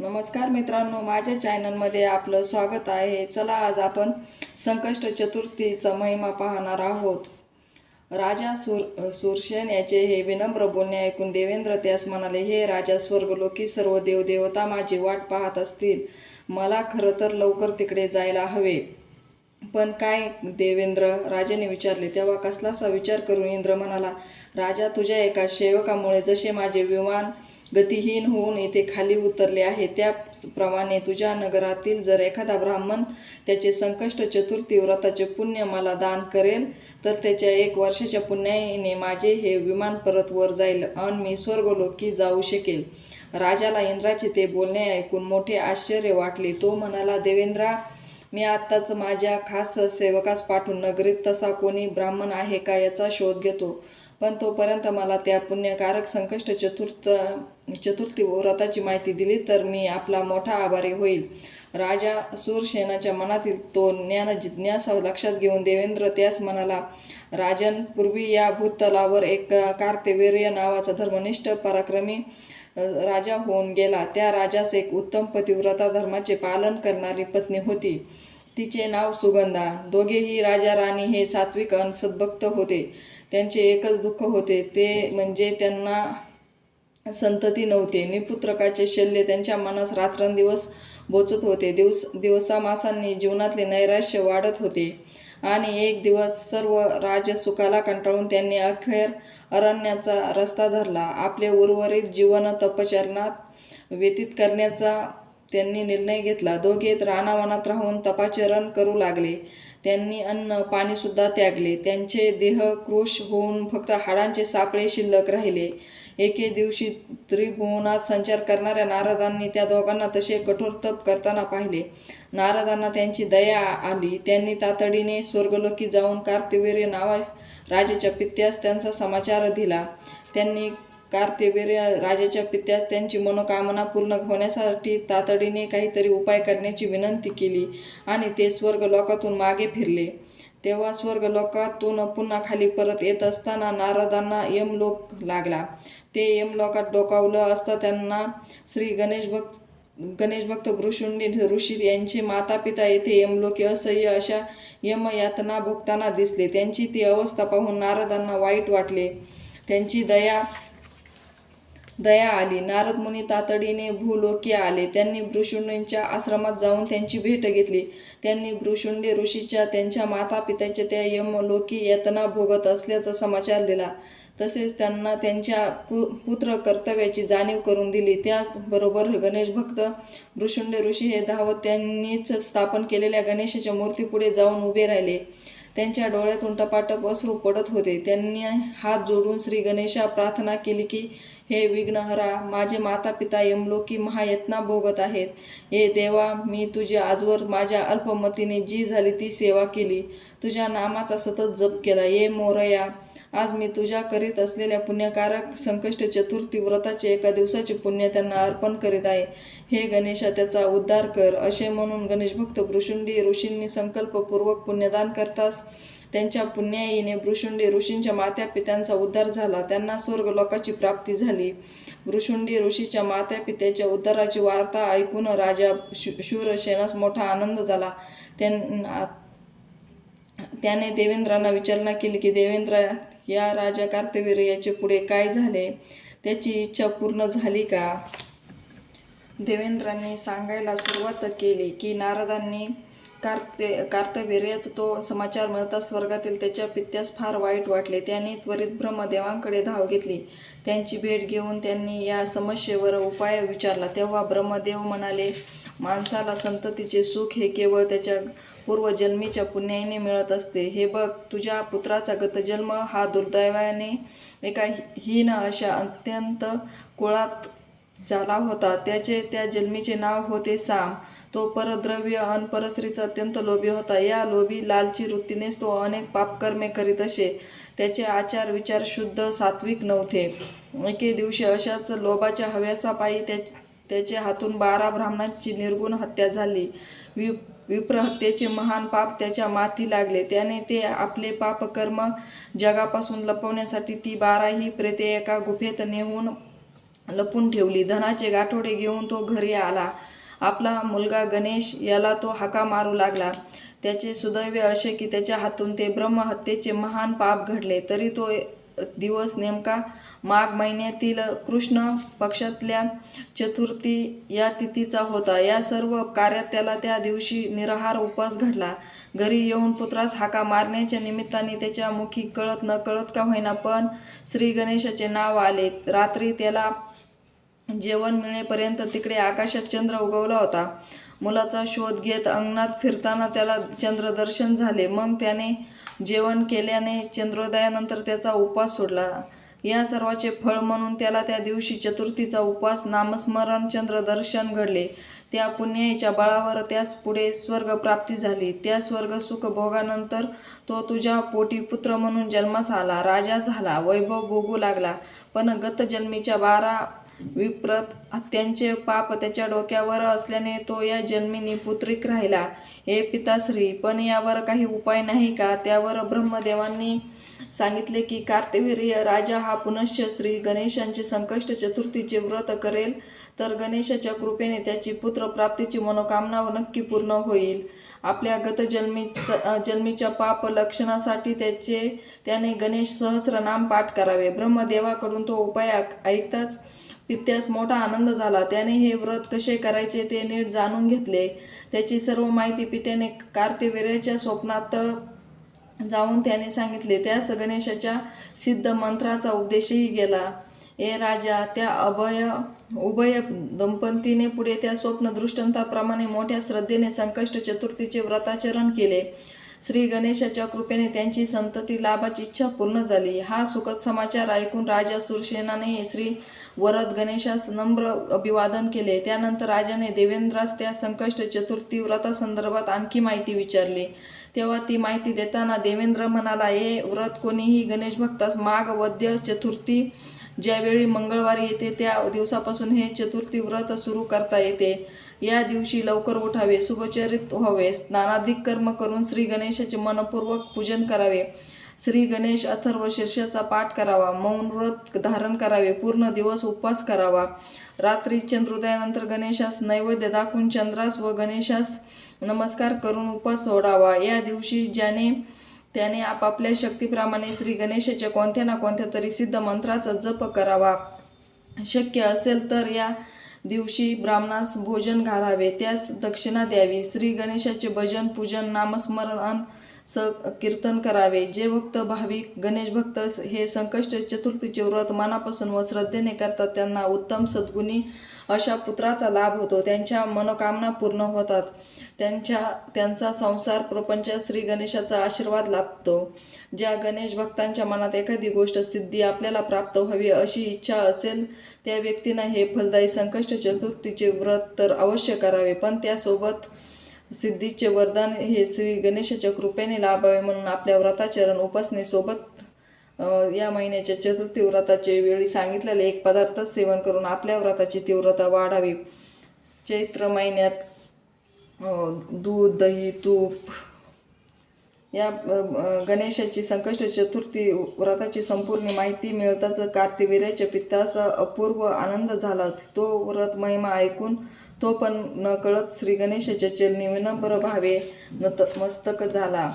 नमस्कार मित्रांनो माझ्या चॅनलमध्ये आपलं स्वागत आहे. चला आज आपण संकष्ट चतुर्थीचा महिमा पाहणार आहोत. राजा सुर सुरसेन याचे हे विनम्र बोलणे ऐकून देवेंद्र त्यास म्हणाले हे राजा स्वर्गलोकी सर्व देवदेवता माझी वाट पाहत असतील. मला खरं तर लवकर तिकडे जायला हवे. पण काय देवेंद्र? राजाने विचारले. तेव्हा कसलासा विचार करून? इंद्र म्हणाला राजा तुझ्या एका सेवकामुळे जसे माझे विमान गतिहीन होऊन येथे खाली उतरले आहे. त्याप्रमाणे तुझ्या नगरातील जर एखादा ब्राह्मण त्याचे संकष्ट चतुर्थी व्रताचे पुण्य मला दान करेल तर त्याच्या एक वर्षाच्या पुण्याने माझे हे विमान परत वर जाईल अन मी स्वर्गलोकी जाऊ शकेल. राजाला इंद्राचे ते बोलणे ऐकून मोठे आश्चर्य वाटले. तो म्हणाला देवेंद्रा मी आत्ताच माझ्या खास सेवकास पाठवून नगरीत तसा कोणी ब्राह्मण आहे का याचा शोध घेतो. पण तोपर्यंत मला त्या पुण्यकारक संकष्ट चतुर्थ चतुर्थी व्रताची माहिती दिली तर मी आपला मोठा आभारी होईल. राजा सूरसेनाच्या मनातील तो ज्ञान जिज्ञासा लक्षात घेऊन देवेंद्र त्यास म्हणाला राजन पूर्वी या भूतलावर एक कार्तवीर्य नावाचा धर्मनिष्ठ पराक्रमी राजा होऊन गेला. त्या राजास एक उत्तम पतिव्रता धर्माचे पालन करणारी पत्नी होती. तिचे नाव सुगंधा. दोघेही राजा राणी हे सात्विक अन सद्भक्त होते. त्यांचे एकच दुःख होते ते म्हणजे त्यांना संतती नव्हते. निपुत्रकाचे शल्य त्यांच्या मनास रात्रंदिवस बोचत होते. दिवस दिवसामासांनी जीवनातले नैराश्य वाढत होते. आणि एक दिवस सर्व राजसुखाला कंटाळून त्यांनी अखेर अरण्याचा रस्ता धरला. आपले उर्वरित जीवन तपचरणात व्यतीत करण्याचा त्यांनी निर्णय घेतला. दोघे रानावनात राहून तपाचरण करू लागले. त्यांनी अन्न पाणीसुद्धा त्यागले. त्यांचे देह क्रोश होऊन फक्त हाडांचे सापळे शिल्लक राहिले. एके दिवशी त्रिभुवनात संचार करणाऱ्या नारदांनी त्या दोघांना तसे कठोर तप करताना पाहिले. नारदांना त्यांची दया आली. त्यांनी तातडीने स्वर्गलोकी जाऊन कार्तिवीर्य नावा राजाच्या पित्यास त्यांचा समाचार दिला. त्यांनी कार्तिवीर्य राजाच्या पित्यास त्यांची मनोकामना पूर्ण होण्यासाठी तातडीने काहीतरी उपाय करण्याची विनंती केली आणि ते स्वर्ग लोकातून मागे फिरले. तेव्हा स्वर्गलोकातून पुन्हा खाली परत येत असताना नारदांना यमलोक लागला. ते यमलोकात डोकावलं असता त्यांना श्री गणेश भक्त गणेश भक्त भृषुंडी ऋषी यांचे माता पिता येथे यमलोकी असह्य अशा यमयातना भोगताना दिसले. त्यांची ती अवस्था पाहून नारदांना वाईट वाटले. त्यांची दया दया आली नारद मुनी तातडीने भूलोकी आले. त्यांनी भृशुंडींच्या आश्रमात जाऊन त्यांची भेट घेतली. त्यांनी भृशुंडी ऋषीच्या त्यांच्या माता पित्याच्या त्या यमलोकी यातना भोगत असल्याचा समाचार दिला. तसेच त्यांना त्यांच्या पु पुत्र कर्तव्याची जाणीव करून दिली. त्याचबरोबर गणेश भक्त भृशुंडी ऋषी हे धावत त्यांनीच स्थापन केलेल्या गणेशाच्या मूर्तीपुढे जाऊन उभे राहिले. त्यांच्या डोळ्यातून टपाटप अश्रू पडत होते. त्यांनी हात जोडून श्री गणेशा प्रार्थना केली की हे विघ्नहरा माझे माता पिता यमलोकी महायत्ना भोगत आहेत. हे देवा मी तुझ्या आजवर माझ्या अल्पमतीने जी झाली ती सेवा केली. तुझ्या नामाचा सतत जप केला. ये मोरया आज मी तुझ्या करीत असलेल्या पुण्यकारक संकष्ट चतुर्थी व्रताचे एका दिवसाचे पुण्य त्यांना अर्पण करीत आहे. हे गणेशा त्याचा उद्धार कर असे म्हणून गणेशभक्त भृशुंडी ऋषींनी संकल्पपूर्वक पुण्यदान करताच त्यांच्या पुण्याईने भृशुंडी ऋषींच्या मात्या पित्यांचा उद्धार झाला. त्यांना स्वर्ग लोकाची प्राप्ती झाली. भृशुंडी ऋषीच्या मात्या पित्याच्या उद्धाराची वार्ता ऐकून राजा शूरसेनास मोठा आनंद झाला. त्यांना त्याने देवेंद्रांना विचारणा केली की देवेंद्र या राजा कार्तवीर याचे पुढे काय झाले? त्याची इच्छा पूर्ण झाली का? देवेंद्रांनी सांगायला सुरुवात केली की नारदांनी कार्ते कार्तवीर्याचा तो समाचार मिळता स्वर्गातील त्याच्या पित्यास फार वाईट वाटले. त्याने त्वरित ब्रह्मदेवांकडे धाव घेतली. त्यांची भेट घेऊन त्यांनी या समस्येवर उपाय विचारला. तेव्हा ब्रह्मदेव म्हणाले माणसाला संततीचे सुख हे केवळ त्याच्या पूर्वजन्मीच्या पुण्याईने मिळत असते. हे बघ तुझ्या पुत्राचा गतजन्म हा दुर्दैवाने एका हीन अशा अत्यंत कुळात झाला होता. त्याचे त्या जन्मीचे नाव होते साम. तो परद्रव्य अन अत्यंत लोभी होता. या लोभी लालची वृत्तीनेच तो अनेक पापकर्मे करीत असे. त्याचे आचार विचार शुद्ध सात्विक नव्हते. एके दिवशी अशाच लोभाच्या हव्यासापायी त्या त्याच्या हातून बारा ब्राह्मणांची निर्गुण हत्या झाली. वि विप्रहत्येचे महान पाप त्याच्या माथी लागले. त्याने ते आपले पापकर्म जगापासून लपवण्यासाठी ती बाराही प्रेते एका गुफेत नेऊन लपून ठेवली. धनाचे गाठोडे घेऊन तो घरी आला. आपला मुलगा गणेश याला तो हाका मारू लागला. त्याचे सुदैव असे की त्याच्या हातून ते ब्रह्महत्येचे महान पाप घडले. तरी तो दिवस नेमका माघ महिन्यातील कृष्ण पक्षातल्या चतुर्थी या तिथीचा होता. या सर्व कार्यात त्याला त्या दिवशी निराहार उपवास घडला. घरी येऊन पुत्रास हाका मारण्याच्या निमित्ताने त्याच्या मुखी कळत न कळत का होईना पण श्री गणेशाचे नाव आले. रात्री त्याला जेवण मिळेपर्यंत तिकडे आकाशात चंद्र उगवला होता. मुलाचा शोध घेत अंगणात फिरताना त्याला चंद्रदर्शन झाले. मग त्याने जेवण केल्याने चंद्रोदयानंतर त्याचा उपवास सोडला. या सर्वाचे फळ म्हणून त्याला त्या दिवशी चतुर्थीचा उपास नामस्मरण चंद्रदर्शन घडले. त्या पुण्याच्या बळावर त्यास पुढे स्वर्ग प्राप्ती झाली. त्या स्वर्ग सुख भोगानंतर तो तुझ्या पोटी पुत्र म्हणून जन्मास आला. राजा झाला. वैभव भोगू लागला. पण गतजन्मीच्या बारा विप्रत हत्यांचे पाप त्याच्या डोक्यावर असल्याने तो या जन्मीनी पुत्रिक राहिला. हे पिताश्री पण यावर काही उपाय नाही का? त्यावर ब्रह्मदेवांनी सांगितले की कार्तवीर्य राजा हा पुनश्च श्री गणेशांचे संकष्ट चतुर्थीचे व्रत करेल तर गणेशाच्या कृपेने त्याची पुत्रप्राप्तीची मनोकामना नक्की पूर्ण होईल. आपल्या गतजन्मी जन्मीच्या पाप लक्षणासाठी त्याचे त्याने गणेश सहस्रनाम पाठ करावे. ब्रह्मदेवाकडून तो उपाय ऐकताच पित्यास मोठा आनंद झाला. त्याने हे व्रत कसे करायचे ते नीट जाणून घेतले. त्याची सर्व माहिती पित्याने कार्तिवीर्याच्या स्वप्नात जाऊन त्याने सांगितले. त्यास गणेशाच्या सिद्ध मंत्राचा उपदेशही गेला. ए राजा त्या अभय उभय दंपतीने पुढे त्या स्वप्न दृष्टांताप्रमाणे मोठ्या श्रद्धेने संकष्ट चतुर्थीचे व्रताचरण केले. श्री गणेशाच्या कृपेने त्यांची संतती लाभाची इच्छा पूर्ण झाली. हा सुखद समाचार ऐकून राजा सुरसेनाने श्री वरद गणेशास नम्र अभिवादन केले. त्यानंतर राजाने देवेंद्रास त्या संकष्ट चतुर्थी व्रतासंदर्भात आणखी माहिती विचारली. तेव्हा ती माहिती देताना देवेंद्र म्हणाला हे व्रत कोणीही गणेश भक्तास माघ वद्य चतुर्थी ज्यावेळी मंगळवारी येते त्या दिवसापासून हे चतुर्थी व्रत सुरू करता येते. या दिवशी लवकर उठावे शुभचरित व्हावे. स्नानाधिक कर्म करून श्री गणेशाचे मनपूर्वक पूजन करावे. श्री गणेश अथर्व शीर्षाचा पाठ करावा. मौन व्रत धारण करावे. पूर्ण दिवस उपवास करावा. रात्री चंद्रोदयानंतर गणेशास नैवेद्य दाखवून चंद्रास व गणेशास नमस्कार करून उपवास सोडावा. या दिवशी ज्याने त्याने आपापल्या शक्तीप्रमाणे श्री गणेशाच्या कोणत्या ना कोणत्या तरी सिद्ध मंत्राचा जप करावा. शक्य असेल तर या दिवशी ब्राह्मणास भोजन घालावे. त्यास दक्षिणा द्यावी. श्री गणेशाचे भजन पूजन नामस्मरण अन स कीर्तन करावे. जे भक्त भाविक गणेश भक्त हे संकष्ट चतुर्थीचे व्रत मनापासून व श्रद्धेने करतात त्यांना उत्तम सद्गुणी अशा पुत्राचा लाभ होतो. त्यांच्या मनोकामना पूर्ण होतात. त्यांच्या त्यांचा संसार प्रपंच श्री गणेशाचा आशीर्वाद लाभतो. ज्या गणेश भक्तांच्या मनात एखादी गोष्ट सिद्धी आपल्याला प्राप्त व्हावी अशी इच्छा असेल त्या व्यक्तीनं हे फलदायी संकष्ट चतुर्थीचे व्रत तर अवश्य करावे. पण त्यासोबत सिद्धीचे वरदान हे श्री गणेशाच्या कृपेने लाभावे म्हणून आपल्या व्रताचरण उपासनेसोबत या महिन्याच्या चतुर्थी व्रताचे वेळी सांगितलेले एक पदार्थ सेवन करून आपल्या व्रताची तीव्रता वाढावी. चैत्र महिन्यात दूध दही तूप या गणेशाची संकष्ट चतुर्थी व्रताची संपूर्ण माहिती मिळताच कार्तिवीर्याच्या पित्तास अपूर्व आनंद झाला. तो व्रत महिमा ऐकून तो पण न कळत श्री चरणी विनम्र भावे नत मस्तक झाला.